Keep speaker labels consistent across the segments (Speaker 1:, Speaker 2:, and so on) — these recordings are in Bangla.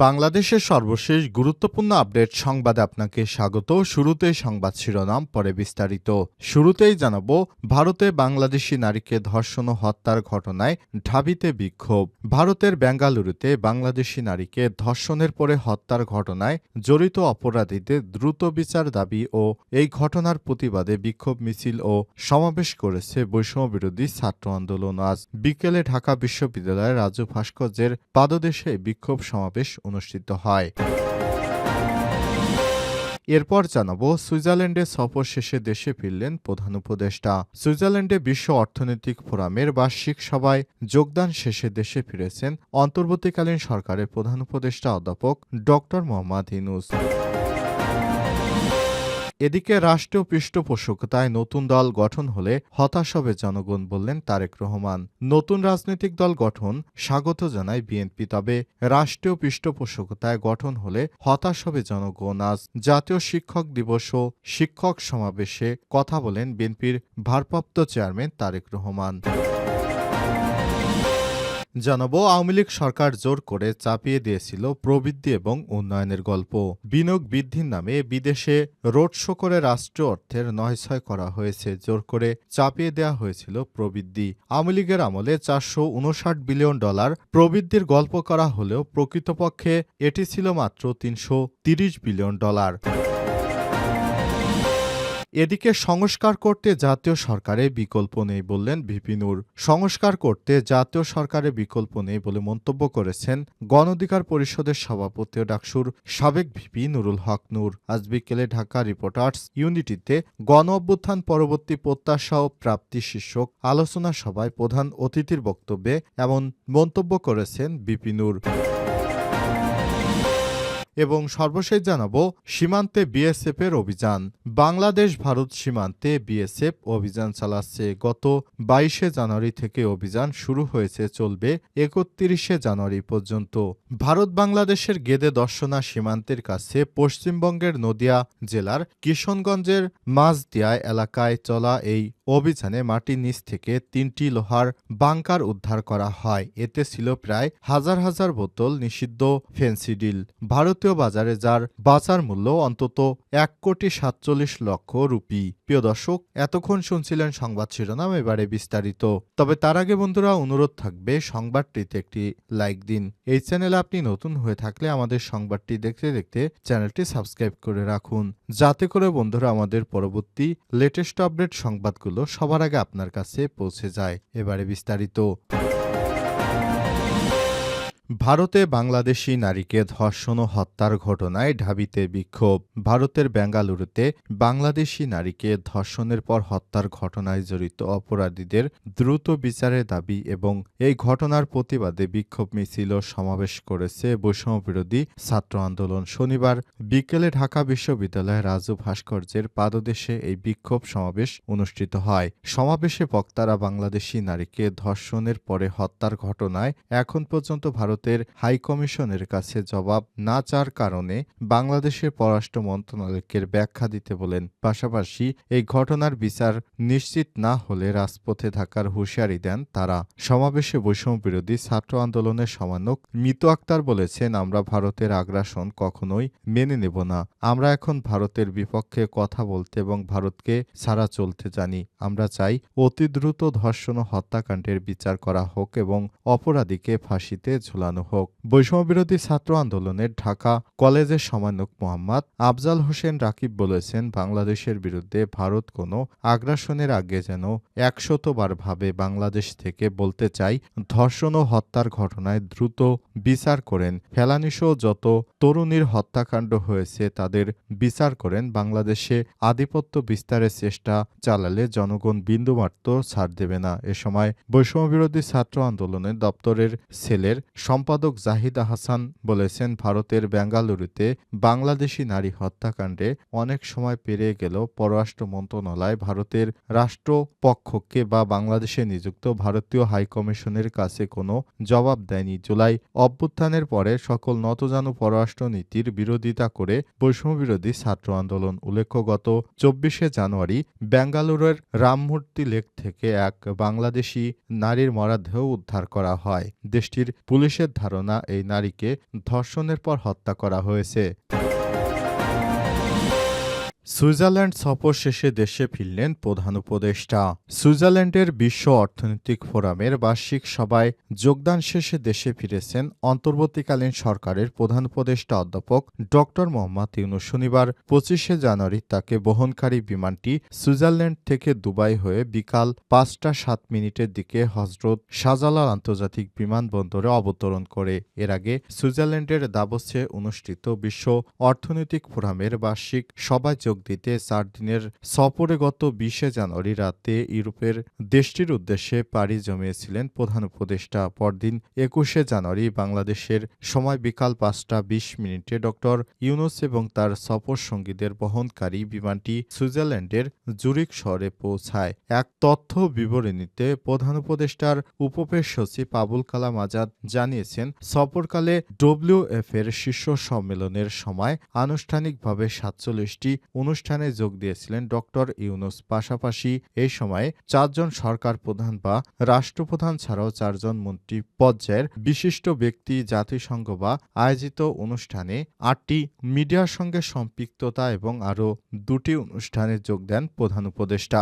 Speaker 1: বাংলাদেশের সর্বশেষ গুরুত্বপূর্ণ আপডেট সংবাদে আপনাকে স্বাগত। শুরুতেই সংবাদ শিরোনাম, পরে বিস্তারিত। শুরুতেই জানাব, ভারতে বাংলাদেশি নারীকে ধর্ষণ ও হত্যার ঘটনায় ঢাবিতে বিক্ষোভ। ভারতের বেঙ্গালুরুতে বাংলাদেশি নারীকে ধর্ষণের পরে হত্যার ঘটনায় জড়িত অপরাধীদের দ্রুত বিচার দাবি ও এই ঘটনার প্রতিবাদে বিক্ষোভ মিছিল ও সমাবেশ করেছে বৈষম্য বিরোধী ছাত্র আন্দোলন। আজ বিকেলে ঢাকা বিশ্ববিদ্যালয়ের রাজু ভাস্কর্যের পাদদেশে বিক্ষোভ সমাবেশ অনুষ্ঠিত হয়। এরপর জানাব, সুইজারল্যান্ডে সফর শেষে দেশে ফিরলেন প্রধান উপদেষ্টা। সুইজারল্যান্ডে বিশ্ব অর্থনৈতিক ফোরামের বার্ষিক সভায় যোগদান শেষে দেশে ফিরেছেন অন্তর্বর্তীকালীন সরকারের প্রধান উপদেষ্টা অধ্যাপক ড মোহাম্মদ ইনুস এদিকে রাষ্ট্রীয় পৃষ্ঠপোষকতায় নতুন দল গঠন হলে হতাশ হবে জনগণ বললেন তারেক রহমান। নতুন রাজনৈতিক দল গঠন, স্বাগত জানায় বিএনপি, তবে রাষ্ট্রীয় পৃষ্ঠপোষকতায় গঠন হলে হতাশ হবে জনগণ। আজ জাতীয় শিক্ষক দিবস ও শিক্ষক সমাবেশে কথা বলেন বিএনপির ভারপ্রাপ্ত চেয়ারম্যান তারেক রহমান। জানাব, আওয়ামী লীগ সরকার জোর করে চাপিয়ে দিয়েছিল প্রবৃদ্ধি এবং উন্নয়নের গল্প। বিনিয়োগ বৃদ্ধির নামে বিদেশে রোড শো করে রাষ্ট্র অর্থের নয়ছয় করা হয়েছে, জোর করে চাপিয়ে দেওয়া হয়েছিল প্রবৃদ্ধি। আওয়ামী লীগের আমলে চারশো উনষাট বিলিয়ন ডলার প্রবৃদ্ধির গল্প করা হলেও প্রকৃতপক্ষে এটি ছিল মাত্র তিনশো বিলিয়ন ডলার। এদিকে সংস্কার করতে জাতীয় সরকারে বিকল্প নেই বললেন ভিপিনুর সংস্কার করতে জাতীয় সরকারে বিকল্প নেই বলে মন্তব্য করেছেন গণ অধিকার পরিষদের সভাপতি ডাকসুর সাবেক ভিপি নুরুল হক নূর। আজ বিকেলে ঢাকা রিপোর্টার্স ইউনিটিতে গণ অভ্যুত্থান পরবর্তী প্রত্যাশা ও প্রাপ্তি শীর্ষক আলোচনা সভায় প্রধান অতিথির বক্তব্যে এমন মন্তব্য করেছেন বিপিনুর এবং সর্বশেষ জানাব সীমান্তে বিএসএফ এর অভিযান। বাংলাদেশ ভারত সীমান্তে বিএসএফ অভিযান চালাচ্ছে। গত বাইশে জানুয়ারি থেকে অভিযান শুরু হয়েছে, চলবে একত্রিশে জানুয়ারি পর্যন্ত। ভারত বাংলাদেশের গেদে দর্শনা সীমান্তের কাছে পশ্চিমবঙ্গের নদিয়া জেলার কিশনগঞ্জের মাঝদিয়া এলাকায় চলা এই অভিযানে মাটির নিচ থেকে তিনটি লোহার বাংকার উদ্ধার করা হয়। এতে ছিল প্রায় হাজার হাজার বোতল নিষিদ্ধ ফেন্সিডিল। ভারতীয় বাজারে যার বাজার মূল্য অন্তত এক কোটি সাতচল্লিশ লক্ষ রুপি। প্রিয় দর্শক, এতক্ষণ শুনছিলেন সংবাদ শিরোনাম, এবারে বিস্তারিত। তবে তার আগে বন্ধুরা, অনুরোধ থাকবে সংবাদটিতে একটি লাইক দিন। এই চ্যানেলে আপনি নতুন হয়ে থাকলে আমাদের সংবাদটি দেখতে দেখতে চ্যানেলটি সাবস্ক্রাইব করে রাখুন। যাতে করে বন্ধুরা আমাদের পরবর্তী লেটেস্ট আপডেট সংবাদগুলো সবার আগে আপনার কাছে পৌঁছে যায়। এবারে বিস্তারিত। ভারতে বাংলাদেশি নারীকে ধর্ষণ ও হত্যার ঘটনায় ঢাবিতে বিক্ষোভ। ভারতের বেঙ্গালুরুতে বাংলাদেশি নারীকে ধর্ষণের পর হত্যার ঘটনায় জড়িত অপরাধীদের দ্রুত বিচারের দাবি এবং এই ঘটনার প্রতিবাদে বিক্ষোভ মিছিল সমাবেশ করেছে বৈষম্যবিরোধী ছাত্র আন্দোলন। শনিবার বিকেলে ঢাকা বিশ্ববিদ্যালয়ের রাজু ভাস্কর্যের পাদদেশে এই বিক্ষোভ সমাবেশ অনুষ্ঠিত হয়। সমাবেশে বক্তারা বাংলাদেশি নারীকে ধর্ষণের পরে হত্যার ঘটনায় এখন পর্যন্ত ভারতের হাইকমিশনের কাছে জবাব না চার কারণে বাংলাদেশের পররাষ্ট্র মন্ত্রণালয়কে ব্যাখ্যা দিতে বলেন। পাশাপাশি এই ঘটনার বিচার নিশ্চিত না হলে রাজপথে থাকার হুঁশিয়ারি দেন তারা। সমাবেশে বৈষম্য বিরোধী ছাত্র আন্দোলনের সমানক মিতু আক্তার বলেছেন, আমরা ভারতের আগ্রাসন কখনোই মেনে নেব না। আমরা এখন ভারতের বিপক্ষে কথা বলতে এবং ভারতকে ছাড়া চলতে জানি। আমরা চাই অতি দ্রুত ধর্ষণ হত্যাকাণ্ডের বিচার করা হোক এবং অপরাধীকে ফাঁসিতে ঝুলানো হোক। বৈষম্যবিরোধী ছাত্র আন্দোলনের ঢাকা কলেজের সমানক মোহাম্মদ আফজাল হোসেন রাকিব বলেছেন, বাংলাদেশের বিরুদ্ধে ভারত কোনো আগ্রাসনের আগে যেন একশতবার ভাবে বাংলাদেশ থেকে বলতে চাই, ধর্ষণ ও হত্যার ঘটনায় দ্রুত বিচার করেন। ফেলানিসহ যত তরুণীর হত্যাকাণ্ড হয়েছে, তাদের বিচার করেন। বাংলাদেশে আধিপত্য বিস্তারের চেষ্টা চালালে জনগণ বিন্দুমাত্র ছাড় দেবে না। এ সময় বৈষম্যবিরোধী ছাত্র আন্দোলনের দপ্তরের সেলের সম্পাদক জাহিদা হাসান বলেছেন, ভারতের বেঙ্গালুরুতে বাংলাদেশি নারী হত্যাকাণ্ডে অনেক সময় পেরিয়ে গেলেও পররাষ্ট্র মন্ত্রণালয়, ভারতের রাষ্ট্রপক্ষকে বা বাংলাদেশে নিযুক্ত ভারতীয় হাইকমিশনের কাছে কোনো জবাব দেয়নি। জুলাই অভ্যুত্থানের পরে সকল নতজানু পররাষ্ট্র নীতির বিরোধিতা করে বৈষম্যবিরোধী ছাত্র আন্দোলন। উল্লেখ্য, গত চব্বিশে জানুয়ারি বেঙ্গালুরুর রামমূর্তি লেক থেকে এক বাংলাদেশি নারীর মরাদেহ উদ্ধার করা হয়। দেশটির পুলিশের ধারণা এই নারীকে ধর্ষণের পর হত্যা করা হয়েছে। সুইজারল্যান্ড সফর শেষে দেশে ফিরলেন প্রধান উপদেষ্টা। সুইজারল্যান্ডের বিশ্ব অর্থনৈতিক ফোরামের বার্ষিক সভায় যোগদান শেষে দেশে ফিরেছেন অন্তর্বর্তীকালীন সরকারের প্রধান উপদেষ্টা অধ্যাপক ড মোহাম্মদ ইউনুস। শনিবার পঁচিশে জানুয়ারি তাকে বহনকারী বিমানটি সুইজারল্যান্ড থেকে দুবাই হয়ে বিকাল পাঁচটা সাত মিনিটের দিকে হজরত শাহজালাল আন্তর্জাতিক বিমানবন্দরে অবতরণ করে। এর আগে সুইজারল্যান্ডের দাবসে অনুষ্ঠিত বিশ্ব অর্থনৈতিক ফোরামের বার্ষিক সভায় যোগ দিতে চার দিনের সফরে গত বিশে জানুয়ারি রাতে ইউরোপের দেশটির উদ্দেশ্যে পাড়ি জমিয়েছিলেন প্রধান উপদেষ্টা। পরদিন একুশে জানুয়ারি বাংলাদেশের সময় বিকাল পাঁচটা বিশ মিনিটে ডক্টর ইউনুস এবং তার সফর সঙ্গীদের বহনকারী বিমানটি সুইজারল্যান্ডের জুরিক শহরে পৌঁছায়। এক তথ্য বিবরণীতে প্রধান উপদেষ্টার উপপেশ সচিব আবুল কালাম আজাদ জানিয়েছেন, সফরকালে ডব্লিউএফ এর শীর্ষ সম্মেলনের সময় আনুষ্ঠানিকভাবে সাতচল্লিশটি অনুষ্ঠানে যোগ দিয়েছিলেন ডক্টর ইউনুস। পাশাপাশি এই সময়ে চারজন সরকার প্রধান বা রাষ্ট্রপ্রধান ছাড়াও চারজন মন্ত্রী পর্যায়ের বিশিষ্ট ব্যক্তি, জাতিসংঘ বা আয়োজিত অনুষ্ঠানে আটটি মিডিয়ার সঙ্গে সম্পৃক্ততা এবং আরও দুটি অনুষ্ঠানে যোগ দেন প্রধান উপদেষ্টা।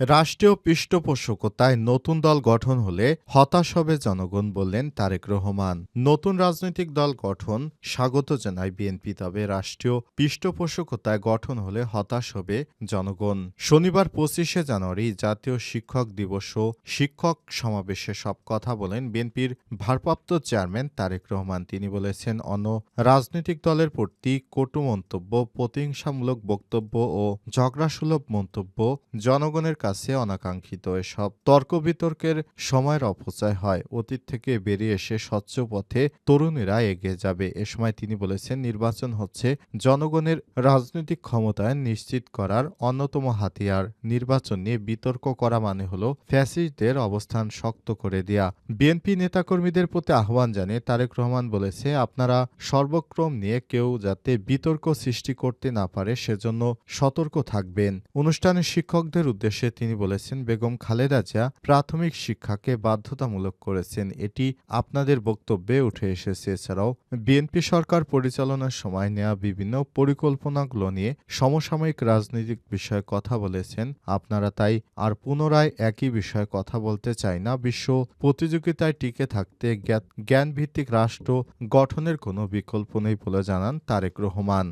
Speaker 1: রাষ্ট্রীয় পৃষ্ঠপোষকতায় নতুন দল গঠন হলে হতাশ হবে জনগণ বললেন তারেক রহমান। নতুন রাজনৈতিক দল গঠন, স্বাগত জানায় বিএনপি, তবে রাষ্ট্রীয় পৃষ্ঠপোষকতায় গঠন হলে হতাশ হবে জনগণ। শনিবার পঁচিশে জানুয়ারি জাতীয় শিক্ষক দিবস ও শিক্ষক সমাবেশে সব কথা বলেন বিএনপির ভারপ্রাপ্ত চেয়ারম্যান তারেক রহমান। তিনি বলেছেন, অন্য রাজনৈতিক দলের প্রতি কটু মন্তব্য, প্রতিহিংসামূলক বক্তব্য ও ঝগড়াসুলভ মন্তব্য জনগণের কাছে অনাকাঙ্ক্ষিত এসব তর্ক বিতর্কের সময়ের অপচয় হয়। অতীত থেকে বেরিয়ে এসে স্বচ্ছ পথে তরুণীরা এগিয়ে যাবে। এ সময় তিনি বলেছেন, নির্বাচন হচ্ছে জনগণের রাজনৈতিক ক্ষমতায়ন নিশ্চিত করার অন্যতম হাতিয়ার। নির্বাচন নিয়ে বিতর্ক করা মানে হল ফ্যাসিস্টদের অবস্থান শক্ত করে দেয়া। বিএনপি নেতাকর্মীদের প্রতি আহ্বান জানিয়ে তারেক রহমান বলেছে, আপনারা সর্বক্রম নিয়ে কেউ যাতে বিতর্ক সৃষ্টি করতে না পারে, সেজন্য সতর্ক থাকবেন। অনুষ্ঠানে শিক্ষকদের উদ্দেশ্যে তিনি বলেছেন, বেগম খালেদা জিয়া প্রাথমিক শিক্ষাকে বাধ্যতামূলক করেছেন। এটি আপনাদের বক্তব্যে উঠে এসেছে। এছাড়াও, বিএনপি সরকার পরিচালনার সময় নেওয়া বিভিন্ন পরিকল্পনাগুলো নিয়ে সমসাময়িক রাজনৈতিক বিষয়ে কথা বলেছেন। আপনারা তাই আর পুনরায় একই বিষয়ে কথা বলতে চাই না। বিশ্ব প্রতিযোগিতায় টিকে থাকতে জ্ঞানভিত্তিক রাষ্ট্র গঠনের কোনো বিকল্প নেই বলে জানান তারেক রহমান।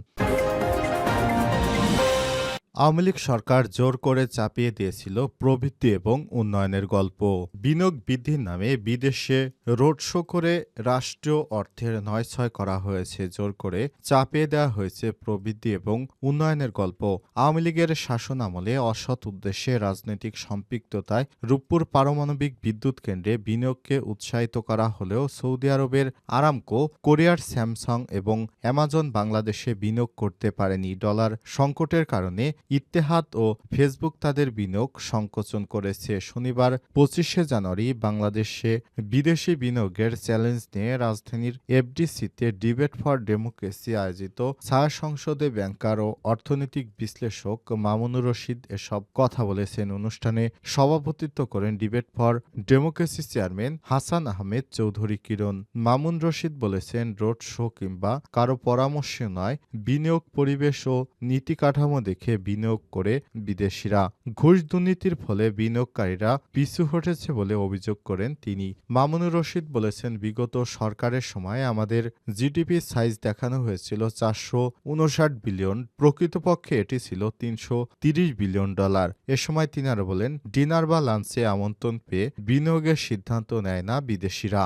Speaker 1: আওয়ামী লীগ সরকার জোর করে চাপিয়ে দিয়েছিল প্রবৃদ্ধি এবং উন্নয়নের গল্প। বিনিয়োগ বৃদ্ধির নামে বিদেশে রোড শো করে রাষ্ট্রীয় অর্থের নয় ছয় করা হয়েছে, জোর করে চাপিয়ে দেওয়া হয়েছে প্রবৃদ্ধি এবং উন্নয়নের গল্প। আওয়ামী লীগের শাসন আমলে অসৎ উদ্দেশ্যে রাজনৈতিক সম্পৃক্ততায় রূপপুর পারমাণবিক বিদ্যুৎ কেন্দ্রে বিনিয়োগকে উৎসাহিত করা হলেও সৌদি আরবের আরামকো, কোরিয়ার স্যামসাং এবং অ্যামাজন বাংলাদেশে বিনিয়োগ করতে পারেনি। ডলার সংকটের কারণে ইত্তেহাদ ও ফেসবুক তাদের বিনিয়োগ সংকোচন করেছে। শনিবার পঁচিশে জানুয়ারি বাংলাদেশে বিদেশি বিনিয়োগের চ্যালেঞ্জ নিয়ে রাজধানীর এফডিসিতে ডিবেট ফর ডেমোক্রেসি আয়োজিত ছায়া সংসদে ব্যাংকার ও অর্থনৈতিক বিশ্লেষক মামুনুর রশিদ এসব কথা বলেছেন। অনুষ্ঠানে সভাপতিত্ব করেন debate for democracy chairman Hasan Ahmed Chowdhury Kiran. Mamun Rashid বলেছেন, রোড শো কিংবা কারও পরামর্শে নয়, বিনিয়োগ পরিবেশ ও নীতি কাঠামো দেখে বিনিয়োগ করে বিদেশিরা। ঘুষ দুর্নীতির ফলে বিনিয়োগকারীরা পিছু হটেছে বলে অভিযোগ করেন তিনি। মামুনুর রশিদ বলেছেন, বিগত সরকারের সময় আমাদের জিডিপি সাইজ দেখানো হয়েছিল চারশো উনষাট বিলিয়ন, প্রকৃতপক্ষে এটি ছিল তিনশো তিরিশ বিলিয়ন ডলার। এ সময় তিনি আরও বলেন, ডিনার বা লাঞ্চে আমন্ত্রণ পেয়ে বিনিয়োগের সিদ্ধান্ত নেয় না বিদেশিরা।